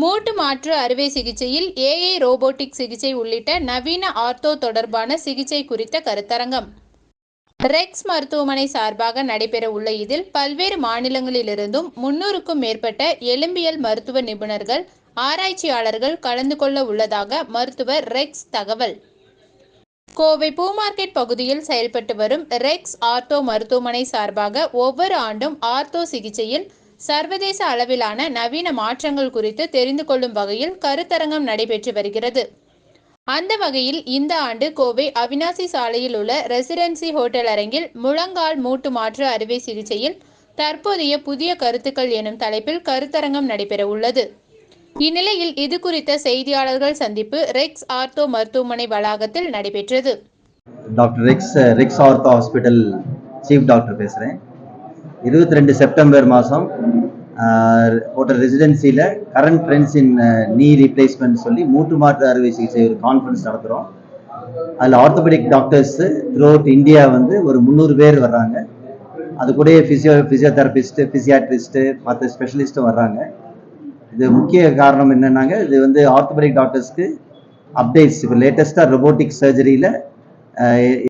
மூட்டு மாற்று அறுவை சிகிச்சையில் ஏஐ ரோபோட்டிக் சிகிச்சை உள்ளிட்ட நவீன ஆர்த்தோ தொடர்பான சிகிச்சை குறித்த கருத்தரங்கம். ரெக்ஸ் மருத்துவமனை சார்பாக நடைபெற உள்ள இதில் பல்வேறு மாநிலங்களிலிருந்தும் முன்னூறுக்கும் மேற்பட்ட எலும்பியல் மருத்துவ நிபுணர்கள் ஆராய்ச்சியாளர்கள் கலந்து கொள்ள உள்ளதாக மருத்துவர் ரெக்ஸ் தகவல். கோவை பூமார்க்கெட் பகுதியில் செயல்பட்டு வரும் ரெக்ஸ் ஆர்த்தோ மருத்துவமனை சார்பாக ஒவ்வொரு ஆண்டும் ஆர்த்தோ சிகிச்சையில் சர்வதேச அளவிலான நவீன மாற்றங்கள் குறித்து தெரிந்து கொள்ளும் வகையில் கருத்தரங்கம் நடைபெற்று வருகிறது. அந்த வகையில் இந்த ஆண்டு கோவை அவினாசி சாலையில் உள்ள ரெசிடென்சி ஹோட்டல் அரங்கில் முழங்கால் மூட்டு மாற்று அறுவை சிகிச்சையில் தற்போதைய புதிய கருத்துக்கள் எனும் தலைப்பில் கருத்தரங்கம் நடைபெற உள்ளது. இந்நிலையில் இது குறித்த செய்தியாளர்கள் சந்திப்பு ரெக்ஸ் ஆர்த்தோ மருத்துவமனை வளாகத்தில் நடைபெற்றது. Doctor Rex Rex ortho hospital chief doctor பேசுகிறேன் இருபத்தி ரெண்டு செப்டம்பர் மாதம் hotel ரெசிடென்சியில் current trends in knee replacement சொல்லி மூட்டு மாற்று அறுவை சிகிச்சை ஒரு கான்ஃபரன்ஸ் நடத்துகிறோம் அதில் orthopaedic doctors throughout India வந்து ஒரு முந்நூறு பேர் வர்றாங்க. அது கூட ஃபிசியோ ஃபிசியோதெரபிஸ்ட்டு ஃபிசியாட்ரிஸ்ட்டு மற்ற ஸ்பெஷலிஸ்ட்டும் வர்றாங்க. இது முக்கிய காரணம் என்னன்னாங்க இது வந்து ஆர்த்தோபெடிக் டாக்டர்ஸ்க்கு அப்டேட்ஸ் இப்போ லேட்டஸ்ட்டாக ரொபோட்டிக் சர்ஜரியில்